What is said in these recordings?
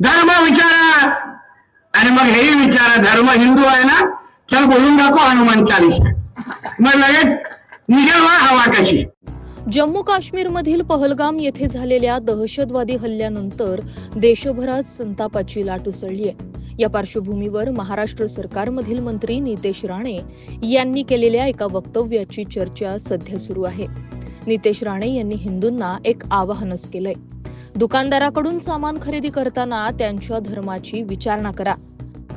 धर्म विचारा. आणि मग हेही विचारा धर्म हिंदू आहे ना चल बोलून दाखव हनुमान चालीसा. मग लगेच निघेल हवा कशी. जम्मू काश्मीरमधील पहलगाम येथे झालेल्या दहशतवादी हल्ल्यानंतर देशभरात संतापाची लाट उसळली आहे. या पार्श्वभूमीवर महाराष्ट्र सरकारमधील मंत्री नितेश राणे यांनी केलेल्या एका वक्तव्याची चर्चा सध्या सुरू आहे. नितेश राणे यांनी हिंदूंना एक आवाहनच केलंय. दुकानदाराकडून सामान खरेदी करताना त्यांच्या धर्माची विचारणा करा.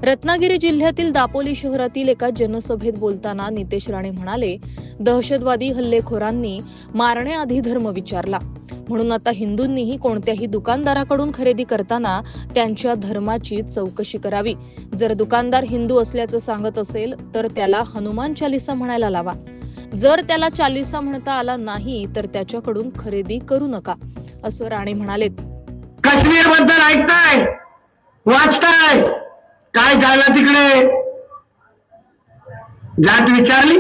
रत्नागिरी जिल्ह्यातील दापोली शहरातील एका जनसभेत बोलताना नितेश राणे म्हणाले दहशतवादी हल्लेखोरांनी मारण्याआधी धर्म विचारला. म्हणून आता हिंदूंनीही कोणत्याही दुकानदाराकडून खरेदी करताना त्यांच्या धर्माची चौकशी करावी. जर दुकानदार हिंदू असल्याचं सांगत असेल तर त्याला हनुमान चालिसा म्हणायला लावा. जर त्याला चालिसा म्हणता आला नाही तर त्याच्याकडून खरेदी करू नका. असं राणे म्हणालेत. काश्मीरबद्दल ऐकताय? वाचताय? काय झालं तिकडे? जात विचारली?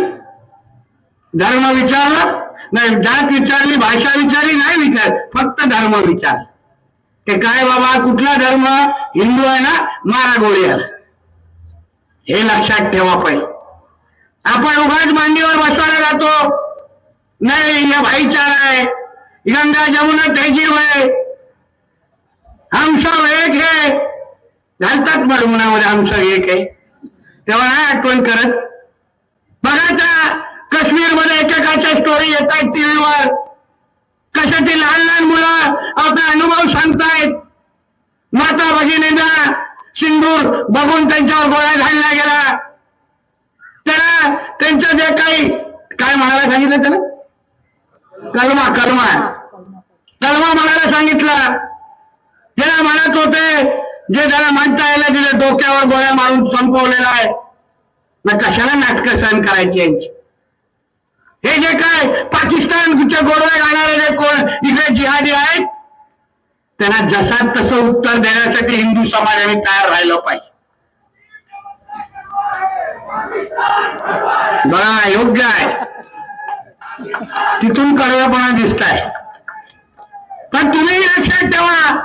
धर्म विचारला? नाही जात विचारली भाषा विचारली नाही विचार फक्त धर्म विचार ते काय बाबा कुठला धर्म? हिंदू आहे ना मारा गोळी हे लक्षात ठेवा पाहिजे आपण उगाच मांडीवर बसवायला जातो. नाही या भाईचारा आहे. गंगा जमुना त्याची वय. हम सब एक है घालतात मडमुनामध्ये हम सब एक आहे. तेव्हा नाही आठवण करत? बघायचा काश्मीरमध्ये एकेकाच्या स्टोरी येत आहेत टीव्हीवर. कशा ती लहान लहान मुलं आपला अनुभव सांगतायत. माता भगिनींना सिंदूर बघून त्यांच्यावर गोळ्या घालला गेला. त्याला त्यांचं जे काही काय म्हणायला सांगितलं त्याला? कलमा कलमा. कलमा म्हणायला सांगितलं. त्याला म्हणत होते जे त्याला म्हणता यायला तिथे डोक्यावर गोळ्या मारून संपवलेला आहे. ना कशाला नाटकं सहन करायची यांची? हे जे काय पाकिस्तानच्या गोडवे घालणारे जे कोण इकडे जिहादी आहेत त्यांना जसा तसं उत्तर देण्यासाठी हिंदू समाजाने तयार राहिलं पाहिजे. बघा योग्य आहे. तिथून कडवेपणा दिसत आहे पण तुम्ही लक्षात ठेवा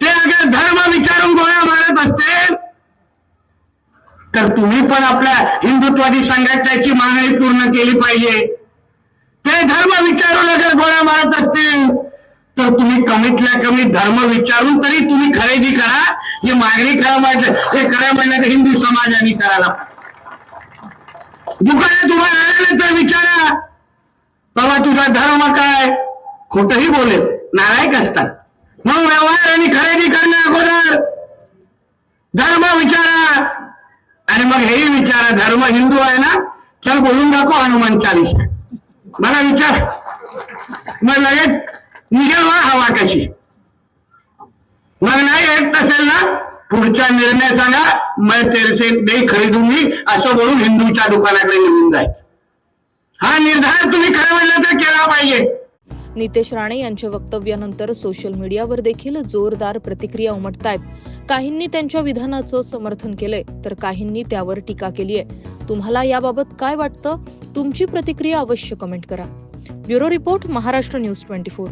ते अगर धर्म विचारून गोळ्या मारत असतील तर तुम्ही पण आपल्या हिंदुत्वादी संघटनेची मागणी पूर्ण केली पाहिजे. ते धर्म विचारून अगर गोळ्या मारत असतील तर तुम्ही कमीतल्या कमी धर्म विचारून तरी तुम्ही खरेदी करा. ही मागणी करा म्हणजे हे खरं म्हणलं हिंदू समाजाने करायला पाहिजे. दुकानात उभा राहिलं तर विचारा बाबा तुझा धर्म काय? खोटही बोलेल नालायक असतात. मग व्यवहार आणि खरेदी करण्या अगोदर धर्म विचारा. आणि मग हेही विचारा धर्म हिंदू आहे ना? चल बोलून दाखव हनुमान चालीसा. मला विचार. मग लगेच निघेल वा हवा कशी. मग नाही येत नसेल ना? पुढचा निर्णय सांगा मग तेरसे नाही खरेदून मी असं बोलून हिंदूच्या दुकानाकडे निघून जायचं हा निर्धार तुम्ही खरं म्हणलं तर केला पाहिजे. नितेश राणे यांच्या वक्तव्यानंतर सोशल मीडियावर देखील जोरदार प्रतिक्रिया उमटतायत. काहींनी त्यांच्या विधानाचं समर्थन केलंय तर काहींनी त्यावर टीका केली आहे तुम्हाला याबाबत काय वाटतं? तुमची प्रतिक्रिया अवश्य कमेंट करा. Bureau report Maharashtra news twenty four.